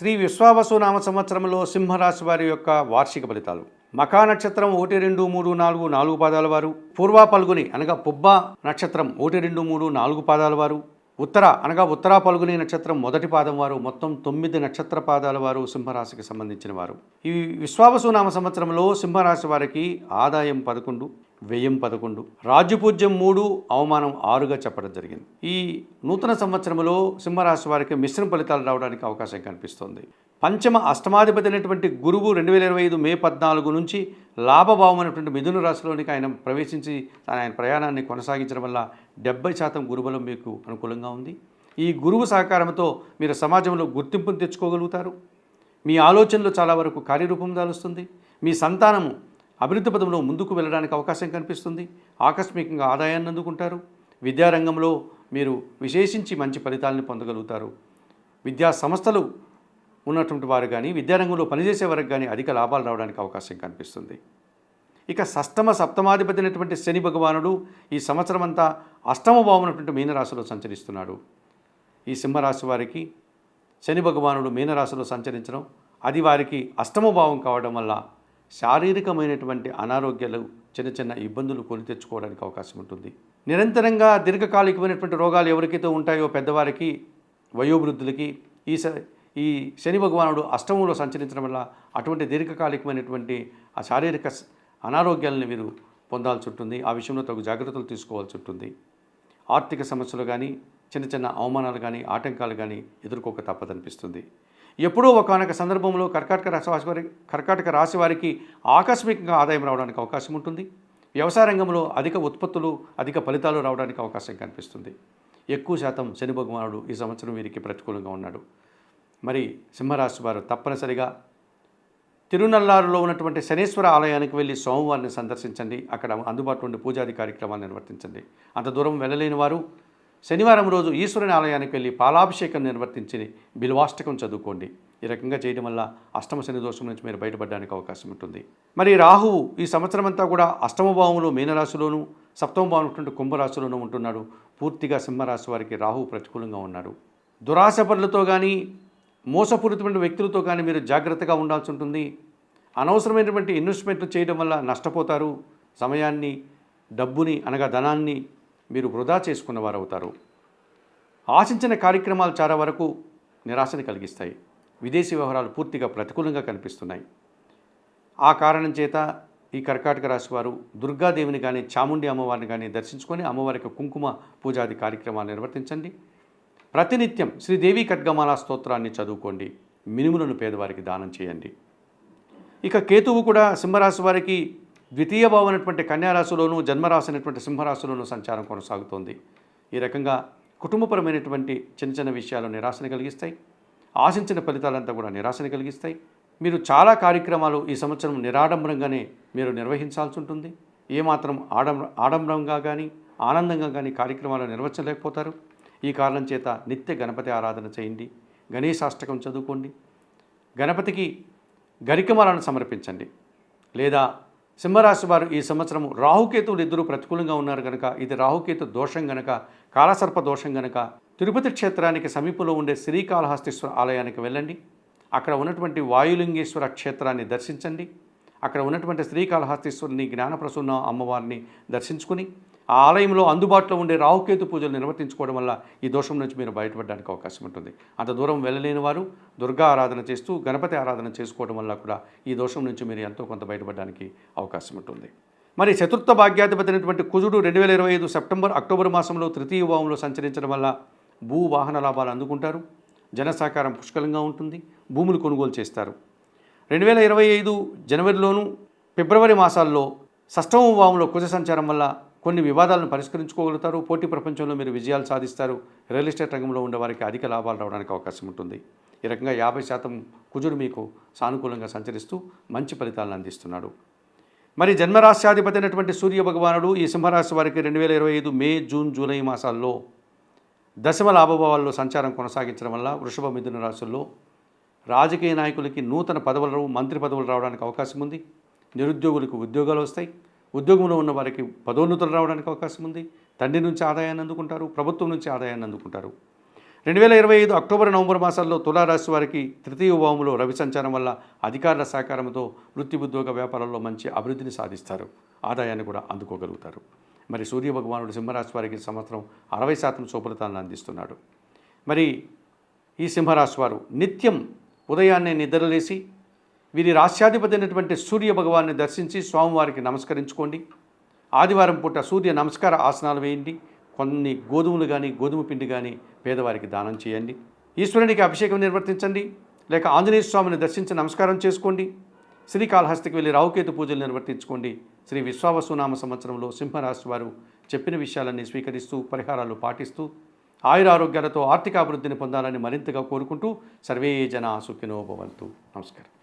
శ్రీ విశ్వావసు నామ సంవత్సరంలో సింహరాశి వారి యొక్క వార్షిక ఫలితాలు. మఖా నక్షత్రం ఒకటి రెండు మూడు నాలుగు నాలుగు పాదాల వారు. పూర్వ పల్గుని అనగా పుబ్బ నక్షత్రం ఒకటి రెండు మూడు నాలుగు పాదాల వారు. ఉత్తర అనగా ఉత్తర పల్గుని నక్షత్రం మొదటి పాదం వారు. మొత్తం తొమ్మిది నక్షత్ర పాదాల వారు సింహరాశికి సంబంధించిన వారు. ఈ విశ్వావసు నామ సంవత్సరంలో సింహరాశి వారికి ఆదాయం పదకొండు వ్యయం పదకొండు. రాజ్యపూజ్యం మూడు అవమానం ఆరుగా చెప్పడం జరిగింది. ఈ నూతన సంవత్సరంలో సింహరాశి వారికి మిశ్రమ ఫలితాలు రావడానికి అవకాశం కనిపిస్తోంది. పంచమ అష్టమాధిపతి అయినటువంటి గురువు రెండు వేల ఇరవై ఐదు మే పద్నాలుగు నుంచి లాభభావమైనటువంటి మిథున రాశిలోనికి ఆయన ప్రవేశించి ఆయన ప్రయాణాన్ని కొనసాగించడం వల్ల డెబ్బై శాతం గురుబలం మీకు అనుకూలంగా ఉంది. ఈ గురువు సహకారంతో మీరు సమాజంలో గుర్తింపును తెచ్చుకోగలుగుతారు. మీ ఆలోచనలు చాలా వరకు కార్యరూపం దాలుస్తుంది. మీ సంతానము అభివృద్ధి పదంలో ముందుకు వెళ్ళడానికి అవకాశం కనిపిస్తుంది. ఆకస్మికంగా ఆదాయాన్ని అందుకుంటారు. విద్యారంగంలో మీరు విశేషించి మంచి ఫలితాలను పొందగలుగుతారు. విద్యా సంస్థలు ఉన్నటువంటి వారు కానీ విద్యారంగంలో పనిచేసే వారికి కానీ అధిక లాభాలు రావడానికి అవకాశం కనిపిస్తుంది. ఇక సష్టమ సప్తమాధిపతి అయినటువంటి శని భగవానుడు ఈ సంవత్సరం అంతా అష్టమ భావమైనటువంటి మీనరాశిలో సంచరిస్తున్నాడు. ఈ సింహరాశి వారికి శని భగవానుడు మీనరాశిలో సంచరించడం అది వారికి అష్టమ భావం కావడం వల్ల శారీరకమైనటువంటి అనారోగ్యాలు చిన్న చిన్న ఇబ్బందులు కొని తెచ్చుకోవడానికి అవకాశం ఉంటుంది. నిరంతరంగా దీర్ఘకాలికమైనటువంటి రోగాలు ఎవరికైతే ఉంటాయో పెద్దవారికి వయోవృద్ధులకి ఈ స ఈ శని భగవానుడు అష్టమంలో సంచరించడం వల్ల అటువంటి దీర్ఘకాలికమైనటువంటి ఆ శారీరక అనారోగ్యాలను మీరు పొందాల్సి ఉంటుంది. ఆ విషయంలో తగు జాగ్రత్తలు తీసుకోవాల్సి ఉంటుంది. ఆర్థిక సమస్యలు కానీ చిన్న చిన్న అవమానాలు కానీ ఆటంకాలు కానీ ఎదుర్కోక తప్పదనిపిస్తుంది. ఎప్పుడూ ఒకనొక సందర్భంలో కర్కాటక రాశి వారి కర్కాటక రాశి వారికి ఆకస్మికంగా ఆదాయం రావడానికి అవకాశం ఉంటుంది. వ్యవసాయ రంగంలో అధిక ఉత్పత్తులు అధిక ఫలితాలు రావడానికి అవకాశం కనిపిస్తుంది. ఎక్కువ శాతం శని భగవానుడు ఈ సంవత్సరం వీరికి ప్రతికూలంగా ఉన్నాడు. మరి సింహరాశి వారు తప్పనిసరిగా తిరునల్లారులో ఉన్నటువంటి శనీశ్వర ఆలయానికి వెళ్ళి సోమవారిని సందర్శించండి. అక్కడ అందుబాటులో ఉండే పూజాది కార్యక్రమాలు నిర్వర్తించండి. అంత దూరం వెళ్ళలేని వారు శనివారం రోజు ఈశ్వరుని ఆలయానికి వెళ్ళి పాలాభిషేకం నిర్వర్తించి బిల్వాష్టకం చదువుకోండి. ఈ రకంగా చేయడం వల్ల అష్టమ శని దోషం నుంచి మీరు బయటపడడానికి అవకాశం ఉంటుంది. మరి రాహువు ఈ సంవత్సరం అంతా కూడా అష్టమ భావంలో మీనరాశిలోను సప్తమ భావం ఉన్నటువంటి కుంభరాశిలోనూ ఉంటున్నాడు. పూర్తిగా సింహరాశి వారికి రాహువు ప్రతికూలంగా ఉన్నాడు. దురాశ పనులతో కానీ మోసపూరితమైన వ్యక్తులతో కానీ మీరు జాగ్రత్తగా ఉండాల్సి ఉంటుంది. అనవసరమైనటువంటి ఇన్వెస్ట్మెంట్లు చేయడం వల్ల నష్టపోతారు. సమయాన్ని డబ్బుని అనగా ధనాన్ని మీరు వృధా చేసుకున్నవారు అవుతారు ఆశించిన కార్యక్రమాలు చాలా వరకు నిరాశని కలిగిస్తాయి. విదేశీ వ్యవహారాలు పూర్తిగా ప్రతికూలంగా కనిపిస్తున్నాయి. ఆ కారణం చేత ఈ కర్కాటక రాశి వారు దుర్గాదేవిని కానీ చాముండి అమ్మవారిని కానీ దర్శించుకొని అమ్మవారికి కుంకుమ పూజాది కార్యక్రమాలు నిర్వర్తించండి. ప్రతినిత్యం శ్రీదేవి ఖడ్గమాల స్తోత్రాన్ని చదువుకోండి. మినుములను పేదవారికి దానం చేయండి. ఇక కేతువు కూడా సింహరాశి వారికి ద్వితీయ భావమైనటువంటి కన్యారాశిలోనూ జన్మరాశి అయినటువంటి సింహరాశిలోను సంచారం కొనసాగుతోంది. ఈ రకంగా కుటుంబపరమైనటువంటి చిన్న చిన్న విషయాలు నిరాశని కలిగిస్తాయి. ఆశించిన ఫలితాలంతా కూడా నిరాశని కలిగిస్తాయి. మీరు చాలా కార్యక్రమాలు ఈ సంవత్సరం నిరాడంబరంగానే మీరు నిర్వహించాల్సి ఉంటుంది. ఏమాత్రం ఆడంబ ఆడంబరంగా కానీ ఆనందంగా కానీ కార్యక్రమాలు నిర్వహించలేకపోతారు. ఈ కారణం చేత నిత్య గణపతి ఆరాధన చేయండి. గణేశాష్టకం చదువుకోండి. గణపతికి గరికమాలను సమర్పించండి. లేదా సింహరాశి వారు ఈ సంవత్సరం రాహుకేతువులు ఇద్దరు ప్రతికూలంగా ఉన్నారు కనుక ఇది రాహుకేతు దోషం గనక కాలసర్ప దోషం గనక తిరుపతి క్షేత్రానికి సమీపంలో ఉండే శ్రీకాళహస్తీశ్వర ఆలయానికి వెళ్ళండి. అక్కడ ఉన్నటువంటి వాయులింగేశ్వర క్షేత్రాన్ని దర్శించండి. అక్కడ ఉన్నటువంటి శ్రీకాళహస్తీశ్వరుని జ్ఞానప్రసూన్న అమ్మవారిని దర్శించుకుని ఆ ఆలయంలో అందుబాటులో ఉండే రాహుకేతు పూజలు నిర్వర్తించుకోవడం వల్ల ఈ దోషం నుంచి మీరు బయటపడడానికి అవకాశం ఉంటుంది. అంత దూరం వెళ్ళలేని వారు దుర్గా ఆరాధన చేస్తూ గణపతి ఆరాధన చేసుకోవడం వల్ల కూడా ఈ దోషం నుంచి మీరు ఎంతో కొంత బయటపడడానికి అవకాశం ఉంటుంది. మరి చతుర్థ భాగ్యాధిపతినటువంటి కుజుడు రెండు వేల ఇరవై ఐదు సెప్టెంబర్ అక్టోబర్ మాసంలో తృతీయ భావంలో సంచరించడం వల్ల భూ వాహన లాభాలు అందుకుంటారు. జనసహకారం పుష్కలంగా ఉంటుంది. భూములు కొనుగోలు చేస్తారు. రెండు వేల ఇరవై ఐదు జనవరిలోను ఫిబ్రవరి మాసాల్లో షష్టమ భావంలో కుజ సంచారం వల్ల కొన్ని వివాదాలను పరిష్కరించుకోగలుగుతారు. పోటీ ప్రపంచంలో మీరు విజయాలు సాధిస్తారు. రియల్ ఎస్టేట్ రంగంలో ఉండేవారికి అధిక లాభాలు రావడానికి అవకాశం ఉంటుంది. ఈ రకంగా యాభై శాతం కుజుడు మీకు సానుకూలంగా సంచరిస్తూ మంచి ఫలితాలను అందిస్తున్నాడు. మరి జన్మరాశ్యాధిపతి అయినటువంటి సూర్య భగవానుడు ఈ సింహరాశి వారికి రెండు వేల ఇరవై ఐదు మే జూన్ జూలై మాసాల్లో దశమ లాభభావాల్లో సంచారం కొనసాగించడం వల్ల వృషభ మిథున రాశుల్లో రాజకీయ నాయకులకి నూతన పదవులు మంత్రి పదవులు రావడానికి అవకాశం ఉంది. నిరుద్యోగులకు ఉద్యోగాలు వస్తాయి. ఉద్యోగంలో ఉన్న వారికి పదోన్నతులు రావడానికి అవకాశం ఉంది. తండ్రి నుంచి ఆదాయాన్ని అందుకుంటారు ప్రభుత్వం నుంచి ఆదాయాన్ని అందుకుంటారు. రెండు వేల ఇరవై ఐదు అక్టోబర్ నవంబర్ మాసాల్లో తులారాశి వారికి తృతీయ భావంలో రవి సంచారం వల్ల అధికారుల సహకారంతో వృత్తి ఉద్యోగ వ్యాపారాల్లో మంచి అభివృద్ధిని సాధిస్తారు. ఆదాయాన్ని కూడా అందుకోగలుగుతారు. మరి సూర్య భగవానుడు సింహరాశి వారికి సంవత్సరం అరవై శాతం శుభ్రతాలను అందిస్తున్నాడు. మరి ఈ సింహరాశి వారు నిత్యం ఉదయాన్నే నిద్రలేసి వీరి రాశ్యాధిపతి అయినటువంటి సూర్య భగవాన్ని దర్శించి స్వామివారికి నమస్కరించుకోండి. ఆదివారం పూట సూర్య నమస్కార ఆసనాలు వేయండి. కొన్ని గోధుమలు కానీ గోధుమ పిండి కానీ పేదవారికి దానం చేయండి. ఈశ్వరునికి అభిషేకం నిర్వర్తించండి. లేక ఆంజనేయ స్వామిని దర్శించి నమస్కారం చేసుకోండి. శ్రీకాళహస్తికి వెళ్ళి రావుకేతు పూజలు నిర్వర్తించుకోండి. శ్రీ విశ్వావసునామ సంవత్సరంలో సింహరాశి వారు చెప్పిన విషయాలన్నీ స్వీకరిస్తూ పరిహారాలు పాటిస్తూ ఆయురారోగ్యాలతో ఆర్థిక అభివృద్ధిని పొందాలని మరింతగా కోరుకుంటూ సర్వే జన సుఖినో భవంతు. నమస్కారం.